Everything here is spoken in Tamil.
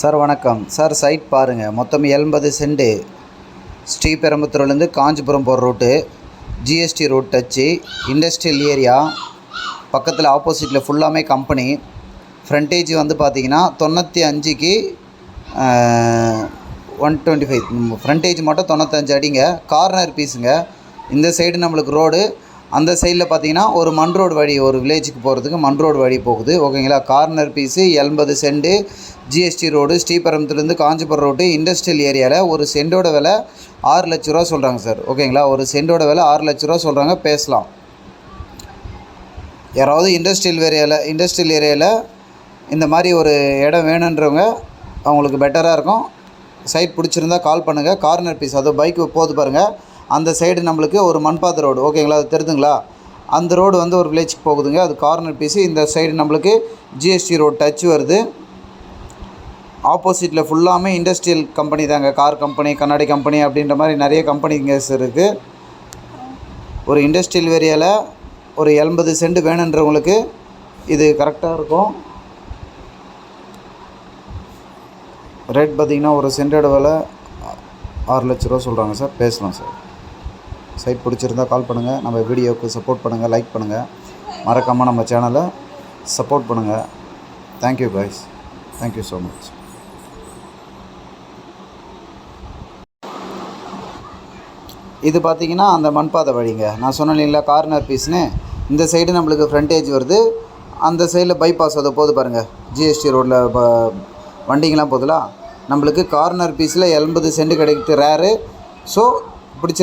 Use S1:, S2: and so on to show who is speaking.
S1: சார் வணக்கம். சார் சைட் பாருங்கள் மொத்தம் எண்பது செண்டு ஸ்ரீபெரும்புத்தூர்லேருந்து காஞ்சிபுரம் போகிற route GST road touch industrial area பக்கத்தில் ஆப்போசிட்டில் ஃபுல்லாமே கம்பெனி ஃப்ரண்டேஜ் வந்து பார்த்தீங்கன்னா தொண்ணூற்றி அஞ்சுக்கு ஒன் டுவெண்ட்டி ஃபைவ் ஃப்ரண்டேஜ் மட்டும் தொண்ணூத்தஞ்சு அடிங்க. கார்னர் பீஸுங்க இந்த சைடு நம்மளுக்கு ரோடு அந்த சைடில் பார்த்தீங்கன்னா ஒரு மண் ரோடு வழி ஒரு வில்லேஜுக்கு போகிறதுக்கு மண் ரோடு வழி போகுது. ஓகேங்களா? கார்னர் பீஸு எண்பது சென்டு ஜிஎஸ்டி ரோடு ஸ்ரீபெரும்புத்தூர்லேருந்து காஞ்சிபுரம் ரோடு இண்டஸ்ட்ரியல் ஏரியாவில் ஒரு சென்டோட விலை ஆறு லட்ச ரூபா சொல்கிறாங்க சார் ஓகேங்களா? ஒரு சென்டோட விலை ஆறு லட்ச ரூபா சொல்கிறாங்க பேசலாம். யாராவது இண்டஸ்ட்ரியல் ஏரியாவில் இண்டஸ்ட்ரியல் ஏரியாவில் இந்த மாதிரி ஒரு இடம் வேணுன்றவங்க அவங்களுக்கு பெட்டராக இருக்கும். சைட் பிடிச்சிருந்தா கால் பண்ணுங்கள் கார்னர் பீஸ் அதோ பைக்கு போகுது பாருங்கள் அந்த சைடு நம்மளுக்கு ஒரு மண்பாத ரோடு. ஓகேங்களா? அது தெரிதுங்களா? அந்த ரோடு வந்து ஒரு வில்லேஜ்க்கு போகுதுங்க. அது கார்னர் பீஸு இந்த சைடு நம்மளுக்கு ஜிஎஸ்டி ரோடு டச் வருது. ஆப்போசிட்டில் ஃபுல்லாமே இண்டஸ்ட்ரியல் கம்பெனி தாங்க. கார் கம்பெனி கண்ணாடி கம்பெனி அப்படின்ற மாதிரி நிறைய கம்பெனிங்கஸ் இருக்குது ஒரு இண்டஸ்ட்ரியல் ஏரியாவில் ஒரு எண்பது சென்ட் வேணுன்றவங்களுக்கு இது கரெக்டாக இருக்கும். ரேட் பார்த்திங்கன்னா ஒரு சென்டோட விலை ஆறு லட்ச ரூபா சொல்கிறாங்க சார் பேசலாம் சார் சைட் பிடிச்சிருந்தா கால் பண்ணுங்கள் நம்ம வீடியோவுக்கு சப்போர்ட் பண்ணுங்கள் லைக் பண்ணுங்கள் மறக்காமல் நம்ம சேனலை சப்போர்ட் பண்ணுங்கள் thank you guys. Thank you so much இது பார்த்தீங்கன்னா அந்த மண்பாதை வழிங்க. நான் சொன்னேன் கார்னர் பீஸ்னு இந்த சைடு நம்மளுக்கு ஃப்ரண்டேஜ் வருது. அந்த சைடில் பைபாஸ் அதை போகுது பாருங்கள் ஜிஎஸ்டி ரோட்டில் இப்போ வண்டிங்கெலாம் போதுலாம் நம்மளுக்கு கார்னர் பீஸில் எண்பது சென்ட் கிடைக்கிறது ரேரு ஸோ பிடிச்சிருந்தா